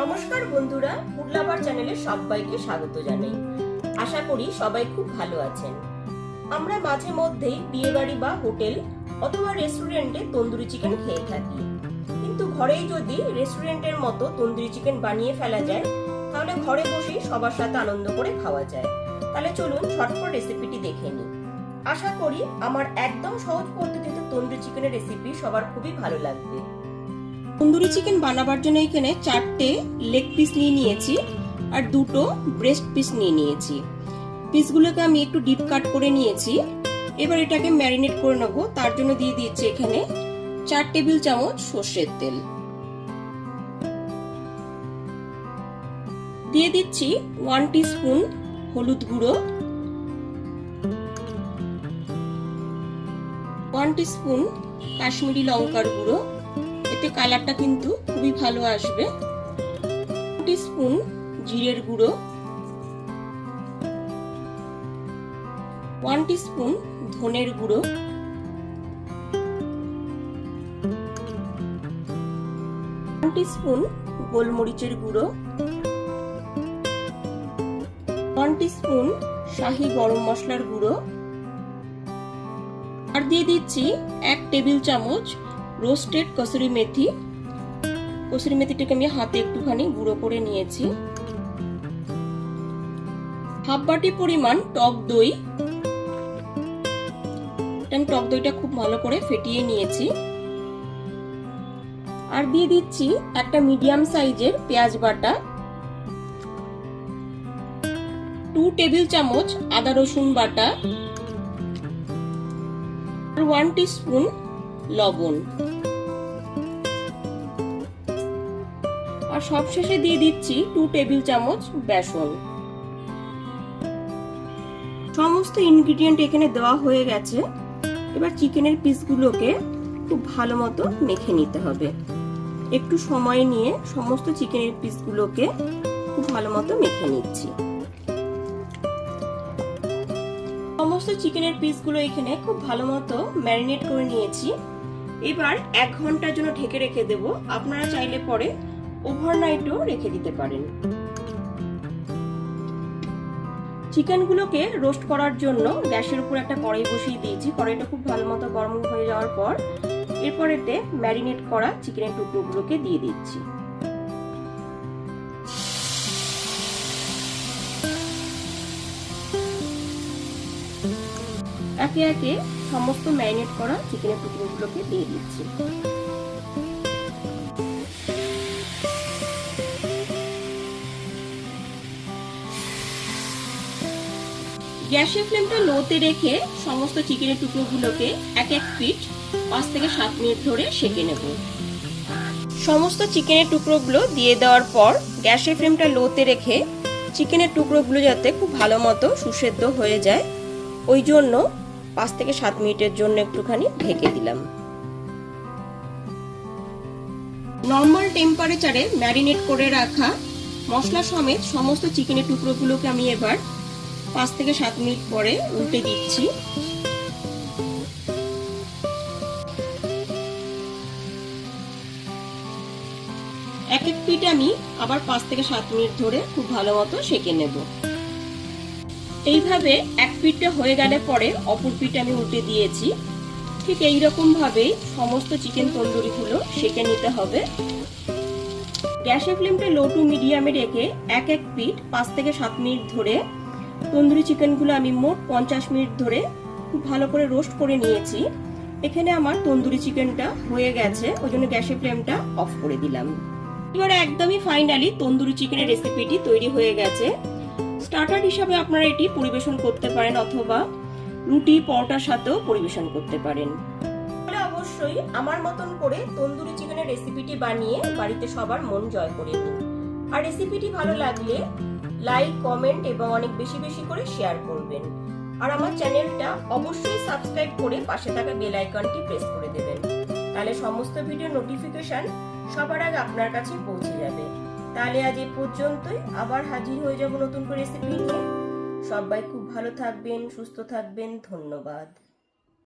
নমস্কার বন্ধুরা ফুডলাভার চ্যানেলে সবাইকে স্বাগত জানাই। আশা করি সবাই খুব ভালো আছেন। আমরা মাঝে মধ্যেই বিয়েবাড়ি বা হোটেল অথবা রেস্টুরেন্টে তন্দুরি চিকেন খেয়ে থাকি। কিন্তু ঘরেই যদি রেস্টুরেন্টের মতো তন্দুরি চিকেন বানিয়ে ফেলা যায়, তাহলে ঘরে বসেই সবার সাথে আনন্দ করে খাওয়া যায়। তাহলে চলুন ঝটপট রেসিপিটি দেখে নিই। আশা করি আমার একদম সহজ পদ্ধতিতে তন্দুরি চিকেনের রেসিপি সবার খুবই ভালো লাগবে। তন্দুরি চিকেন বানাবার জন্য এখানে চারটে লেগ পিস নিয়ে নিয়েছি আর দুটো ব্রেস্ট পিস নিয়ে নিয়েছি। পিসগুলোকে আমি একটু ডিপ কাট করে নিয়েছি। এবার এটাকে ম্যারিনেট করে নেব। তার জন্য দিয়ে দিয়েছি এখানে চার টেবিল চামচ সর্ষের তেল। দিয়ে দিচ্ছি ওয়ান স্পুন হলুদ গুঁড়ো। ওয়ান স্পুন কাশ্মীরি লঙ্কার গুঁড়ো। এতে কালারটা কিন্তু খুবই ভালো আসবে। স্পুন জিরের গুঁড়ো। ওয়ান স্পুন ধনের গুঁড়ো। ওয়ান স্পুন গোলমরিচের গুঁড়ো। ওয়ান স্পুন শাহি গরম মশলার গুঁড়ো। আর দিয়ে দিচ্ছি এক টেবিল চামচ রোস্টেড কসুরি মেথি। কসুরি মেথিটাকে আমি হাতে একটুখানি গুঁড়ো করে নিয়েছি। হাফ বাটি পরিমাণ টক দই। আমি টক দইটা খুব ভালো করে ফেটিয়ে নিয়েছি। আর দিয়ে দিচ্ছি একটা মিডিয়াম সাইজের পেঁয়াজ বাটা। টু টেবিল চামচ আদা রসুন বাটা। ওয়ান স্পুন লবণ। আর সবশেষে দিয়ে দিচ্ছি টু টেবিল চামচ বেসন। সমস্ত ইনগ্রিডিয়েন্ট এখানে দেওয়া হয়ে গেছে। এবার চিকেনের পিসগুলোকে খুব ভালো মতো মেখে নিতে হবে। একটু সময় নিয়ে সমস্ত চিকেনের পিসগুলোকে খুব ভালো মতো মেখে নিচ্ছি। সমস্ত চিকেনের পিসগুলো এখানে খুব ভালো মতো ম্যারিনেট করে নিয়েছি। এবার এক ঘণ্টার জন্য ঢেকে রেখে দেব। আপনারা চাইলে পরে ওভারনাইটও রেখে দিতে পারেন। চিকেনগুলোকে রোস্ট করার জন্য গ্যাসের উপর একটা কড়াই বসিয়ে দিয়েছি। কড়াইটা খুব ভালো মতো গরম হয়ে যাওয়ার পর এরপর এতে ম্যারিনেট করা চিকেনের টুকরোগুলোকে দিয়ে দিচ্ছি। একে একে সমস্ত ম্যারিনেট করা চিকেনের টুকরোগুলোকে দিয়ে দিচ্ছি। গ্যাসের ফ্লেমটা লোতে রেখে সমস্ত চিকেনের টুকরোগুলোকে এক এক পিঠ পাঁচ থেকে সাত মিনিট ধরে সেকে নেব। সমস্ত চিকেনের টুকরোগুলো দিয়ে দেওয়ার পর গ্যাসের ফ্লেমটা লোতে রেখে চিকেনের টুকরোগুলো যাতে খুব ভালো মতো সুসেদ্ধ হয়ে যায়, ওই জন্য পাঁচ থেকে সাত মিনিটের জন্য একটুখানি ঢেকে দিলাম। নর্মাল টেম্পারেচারে ম্যারিনেট করে রাখা মশলা সমেত সমস্ত চিকেনের টুকরোগুলোকে আমি এবার পাঁচ থেকে সাত মিনিট পরে উল্টে দিচ্ছি। এক এক পিঠ আমি আবার পাঁচ থেকে সাত মিনিট ধরে খুব ভালো মতো সেকে নেব। এইভাবে এক পিঠটা হয়ে গেলে পরে অপর পিঠ আমি উল্টে দিয়েছি। ঠিক এইরকম ভাবেই সমস্ত চিকেন তন্দুরিগুলো সেকে নিতে হবে। গ্যাসের ফ্লেমটা লো টু মিডিয়ামে রেখে এক এক পিঠ পাঁচ থেকে সাত মিনিট ধরে তন্দুরি চিকেনগুলো আমি মোট পঞ্চাশ মিনিট ধরে খুব ভালো করে রোস্ট করে নিয়েছি। এখানে আমার তন্দুরি চিকেনটা হয়ে গেছে ওই জন্য গ্যাসের ফ্লেমটা অফ করে দিলাম। এবারে একদমই ফাইনালি তন্দুরি চিকেনের রেসিপিটি তৈরি হয়ে গেছে। স্টার্টার হিসাবে আপনারা এটি পরিবেশন করতে পারেন অথবা রুটি, পরোটার সাথেও পরিবেশন করতে পারেন। অবশ্যই আমার মতন করে তন্দুরি চিকেনের রেসিপিটি বানিয়ে বাড়িতে সবার মন জয় করে নিন। আর রেসিপিটি ভালো লাগলে লাইক, কমেন্ট এবং অনেক বেশি বেশি করে শেয়ার করবেন। আর আমার চ্যানেলটা অবশ্যই সাবস্ক্রাইব করে পাশে থাকা বেল আইকনটি প্রেস করে দেবেন। তাহলে সমস্ত ভিডিও নোটিফিকেশন সবার আগে আপনার কাছে পৌঁছে যাবে। তাহলে আজ এ পর্যন্তই। আবার হাজির হয়ে যাব নতুন করে রেসিপি নিয়ে। সবাই খুব ভালো থাকবেন, সুস্থ থাকবেন। ধন্যবাদ।